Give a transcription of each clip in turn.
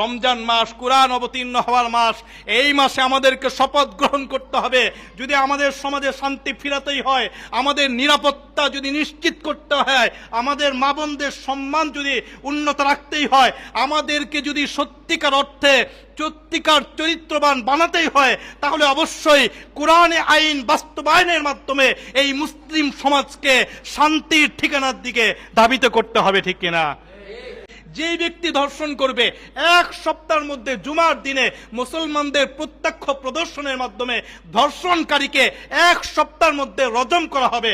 রমজান মাস, কোরআন অবতীর্ণ হওয়ার মাস, এই মাসে আমাদেরকে শপথ গ্রহণ করতে হবে। যদি আমাদের সমাজে শান্তি ফিরাতেই হয়, আমাদের নিরাপত্তা যদি নিশ্চিত করতে হয়, আমাদের মা বোনদের সম্মান যদি উন্নত রাখতেই হয়, আমাদেরকে যদি সত্যিকার অর্থে সত্যিকার চরিত্রবান বানাতেই হয়, তাহলে অবশ্যই কোরআনে আইন বাস্তবায়নের মাধ্যমে এই মুসলিম সমাজকে শান্তির ঠিকানার দিকে ধাবিত করতে হবে, ঠিক কিনা? যেই ব্যক্তি ধর্ষণ করবে, এক সপ্তাহের মধ্যে জুমার দিনে মুসলমানদের প্রত্যক্ষ প্রদর্শনের মাধ্যমে ধর্ষণকারীকে এক সপ্তাহের মধ্যে রজম করা হবে।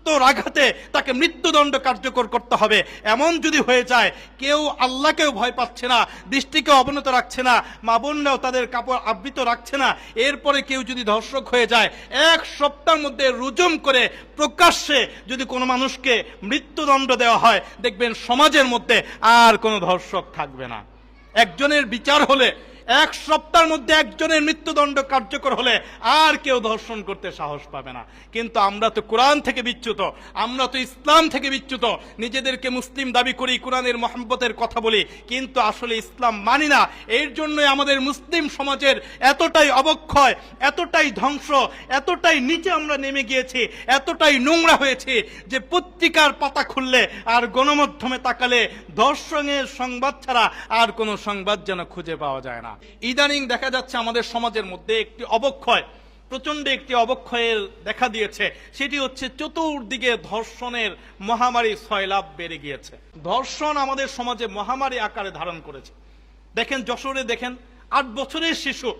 প্রস্তর আঘাতে তাকে মৃত্যুদণ্ড কার্যকর করতে হবে। এমন যদি হয়ে যায়, কেউ আল্লাহকেও ভয় পাচ্ছে না দৃষ্টিকে অবনত রাখছে না, মা বোনরাও তাদের কাপড় আবৃত রাখছে না। এরপরে কেউ যদি ধর্ষক হয়ে যায়, এক সপ্তাহের মধ্যে রুজুম করে প্রকাশ্যে যদি কোনো মানুষকে মৃত্যুদণ্ড দেওয়া হয়, দেখবেন সমাজের মধ্যে আর কোনো ধর্ষক থাকবে না। একজনের বিচার হলে এক সপ্তাহের মধ্যে একজনের মৃত্যুদণ্ড কার্যকর হলে আর কেউ ধর্ষণ করতে সাহস পাবে না। কিন্তু আমরা তো কোরআন থেকে বিচ্যুত, আমরা তো ইসলাম থেকে বিচ্যুত, নিজেদেরকে মুসলিম দাবি করি, কোরআনের মহাব্বতের কথা বলি, কিন্তু আসলে ইসলাম মানি না। এর জন্যই আমাদের মুসলিম সমাজের এতটাই অবক্ষয়, এতটাই ধ্বংস, এতটাই নিচে আমরা নেমে গিয়েছি, এতটাই নোংরা হয়েছে যে পত্রিকার পাতা খুললে আর গণমাধ্যমে তাকালে ধর্ষণের সংবাদ ছাড়া আর কোনো সংবাদ যেন খুঁজে পাওয়া যায় না। ইদানিং দেখা যাচ্ছে আমাদের সমাজের মধ্যে একটি অবক্ষয় প্রচণ্ড একটি অবক্ষয়ের দেখা দিয়েছে। সেটি হচ্ছে চতুর্দিকে ধর্ষণের মহামারী সয়লাভ বেড়ে গিয়েছে। ধর্ষণ আমাদের সমাজে মহামারী আকারে ধারণ করেছে। দেখেন, যশোরে দেখেন, আট বছরের শিশু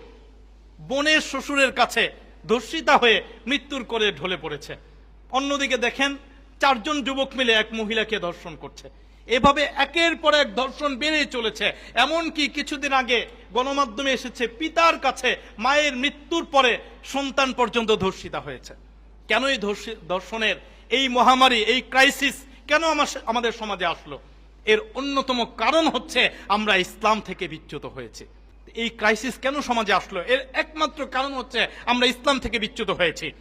বোনের শ্বশুরের কাছে ধর্ষিতা হয়ে মৃত্যুর করে ঢলে পড়েছে। অন্যদিকে দেখেন, চারজন যুবক মিলে এক মহিলাকে ধর্ষণ করছে। এভাবে একের পর এক ধর্ষণ বেড়ে চলেছে। এমনকি কিছুদিন আগে গণমাধ্যমে এসেছে পিতার কাছে মায়ের মৃত্যুর পরে সন্তান পর্যন্ত ধর্ষিতা হয়েছে। কেন এই ধর্ষি- ধর্ষণের এই মহামারী, এই ক্রাইসিস কেন আমাদের সমাজে আসলো? এর অন্যতম কারণ হচ্ছে আমরা ইসলাম থেকে বিচ্যুত হয়েছে। এই ক্রাইসিস কেন সমাজে আসলো? এর একমাত্র কারণ হচ্ছে আমরা ইসলাম থেকে বিচ্যুত হয়েছি।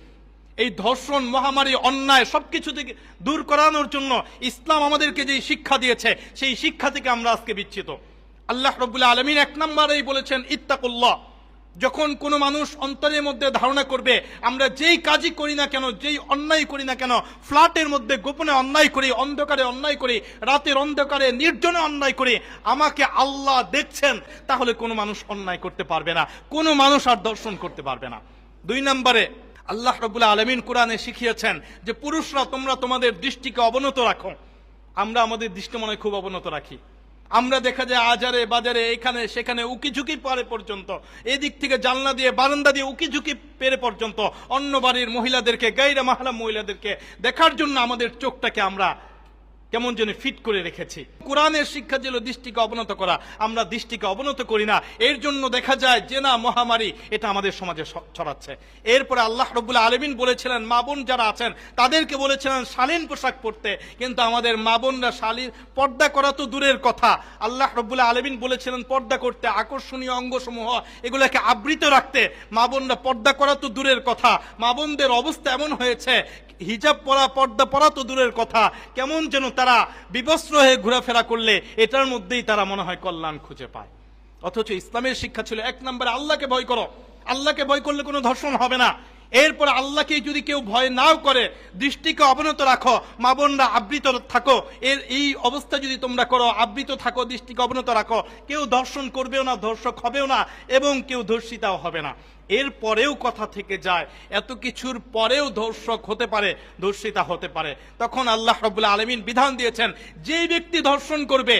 এই ধর্ষণ, মহামারী, অন্যায় সবকিছু থেকে দূর করানোর জন্য ইসলাম আমাদেরকে যে শিক্ষা দিয়েছে, সেই শিক্ষা থেকে আমরা আজকে বিচ্ছিত আল্লাহ রবুল্লাহ আলমিন এক নম্বরেই বলেছেন, ইত্তাকুল্লাহ। যখন কোনো মানুষ অন্তরের মধ্যে ধারণা করবে, আমরা যেই কাজই করি না কেন, যেই অন্যায় করি না কেন, ফ্ল্যাটের মধ্যে গোপনে অন্যায় করি, অন্ধকারে অন্যায় করি, রাতের অন্ধকারে নির্জনে অন্যায় করি, আমাকে আল্লাহ দেখছেন, তাহলে কোনো মানুষ অন্যায় করতে পারবে না, কোনো মানুষ আর দর্শন করতে পারবে না। দুই নম্বরে আল্লাহ রবুল্লাহ আলমিন কোরআনে শিখিয়েছেন যে পুরুষরা, তোমরা তোমাদের দৃষ্টিকে অবনত রাখো। আমরা আমাদের দৃষ্টি মনে খুব অবনত রাখি। আমরা দেখা যায় আজারে, বাজারে, এখানে, সেখানে উকি ঝুঁকি পারে পর্যন্ত। এদিক থেকে জানলা দিয়ে, বারান্দা দিয়ে উকি ঝুঁকি পেরে পর্যন্ত অন্য বাড়ির মহিলাদেরকে, গাইরা মাহলা মহিলাদেরকে দেখার জন্য আমাদের চোখটাকে আমরা কেমন যেন ফিট করে রেখেছি। কোরআনের শিক্ষা ছিল দৃষ্টিকে অবনত করা। আমরা দৃষ্টিকে অবনত করি না। এর জন্য দেখা যায় যে না, মহামারী এটা আমাদের সমাজে ছড়াচ্ছে। এরপরে আল্লাহ রবুল্লাহ আলমিন বলেছিলেন, মা বোন যারা আছেন, তাদেরকে বলেছিলেন শালীন পোশাক পরতে। কিন্তু আমাদের মা বোনরা শালীন পর্দা করা তো দূরের কথা। আল্লাহ রবুল্লাহ আলমিন বলেছিলেন, পর্দা করতে আকর্ষণীয় অঙ্গসমূহ, এগুলোকে আবৃত রাখতে। মা বোনরা পর্দা করা তো দূরের কথা। মা বোনদের অবস্থা এমন হয়েছে, হিজাব পরা, পর্দা পরা তো দূরের কথা। কেমন যেন তারা বিবস্ত্র হয়ে ঘোরাফেরা করলে এটার মধ্যেই তারা মনে হয় কল্যাণ খুঁজে পায়। অথচ ইসলামের শিক্ষা ছিল এক নম্বরে, আল্লাহকে ভয় করো। আল্লাহকে ভয় করলে কোনো ধর্ষণ হবে না। এরপর আল্লাহকে যদি কেউ ভয় নাও করে, দৃষ্টিকে অবনত রাখো, মা বোনরা আবৃত থাকো, এর এই অবস্থা যদি তোমরা করো, আবৃত থাকো, দৃষ্টিকে অবনত রাখো, কেউ ধর্ষণ করবেও না, ধর্ষক হবেও না, এবং কেউ ধর্ষিতাও হবে না। এর পরেও কথা থেকে যায়, এত কিছুর পরেও ধর্ষক হতে পারে, ধর্ষিতা হতে পারে। তখন আল্লাহ রবুল্লা আলমিন বিধান দিয়েছেন যেই ব্যক্তি ধর্ষণ করবে,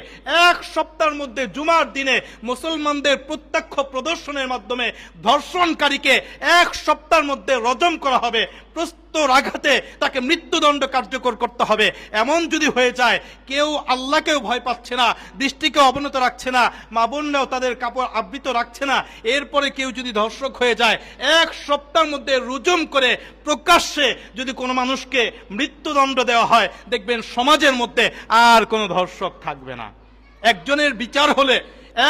এক সপ্তাহের মধ্যে জুমার দিনে মুসলমানদের প্রত্যক্ষ প্রদর্শনের মাধ্যমে ধর্ষণকারীকে এক সপ্তাহের মধ্যে রজম করা হবে প্রস্তর আঘাতে তাকে মৃত্যুদণ্ড কার্যকর করতে হবে। এমন যদি হয়ে যায়, কেউ আল্লাহকেও ভয় পাচ্ছে না দৃষ্টিকে অবনত রাখছে না, মা বোনরাও তাদের কাপড় আবৃত রাখছে না। এরপরে কেউ যদি ধর্ষক হয়ে যায়, এক সপ্তাহের মধ্যে রুজুম করে প্রকাশ্যে যদি কোনো মানুষকে মৃত্যুদণ্ড দেওয়া হয়, দেখবেন সমাজের মধ্যে আর কোনো ধর্ষক থাকবে না। একজনের বিচার হলে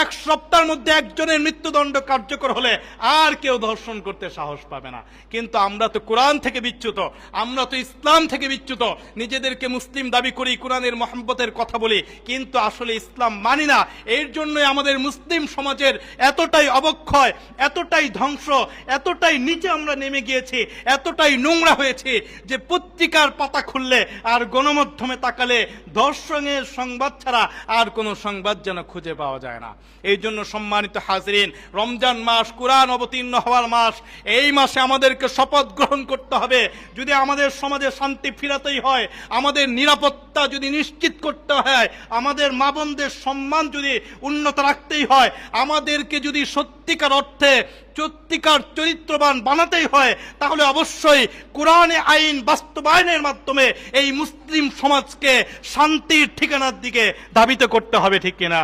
এক সপ্তাহের মধ্যে একজনের মৃত্যুদণ্ড কার্যকর হলে আর কেউ ধর্ষণ করতে সাহস পাবে না। কিন্তু আমরা তো কোরআন থেকে বিচ্যুত, আমরা তো ইসলাম থেকে বিচ্যুত, নিজেদেরকে মুসলিম দাবি করি, কোরআনের মহব্বতের কথা বলি, কিন্তু আসলে ইসলাম মানি না। এর জন্যই আমাদের মুসলিম সমাজের এতটাই অবক্ষয়, এতটাই ধ্বংস, এতটাই নিচে আমরা নেমে গিয়েছি, এতটাই নোংরা হয়েছে যে পত্রিকার পাতা খুললে আর গণমাধ্যমে তাকালে ধর্ষণের সংবাদ ছাড়া আর কোনো সংবাদ যেন খুঁজে পাওয়া যায় না। এই জন্য সম্মানিত হাজরিন, রমজান মাস কোরআন অবতীর্ণ হওয়ার মাস, এই মাসে আমাদেরকে শপথ গ্রহণ করতে হবে। যদি আমাদের সমাজে শান্তি ফিরাতেই হয়, আমাদের নিরাপত্তা যদি নিশ্চিত করতে হয়, আমাদের মা বোনদের সম্মান যদি উন্নত রাখতেই হয়, আমাদেরকে যদি সত্যিকার অর্থে সত্যিকার চরিত্রবান বানাতেই হয়, তাহলে অবশ্যই কোরআনে আইন বাস্তবায়নের মাধ্যমে এই মুসলিম সমাজকে শান্তির ঠিকানার দিকে ধাবিত করতে হবে, ঠিক কিনা?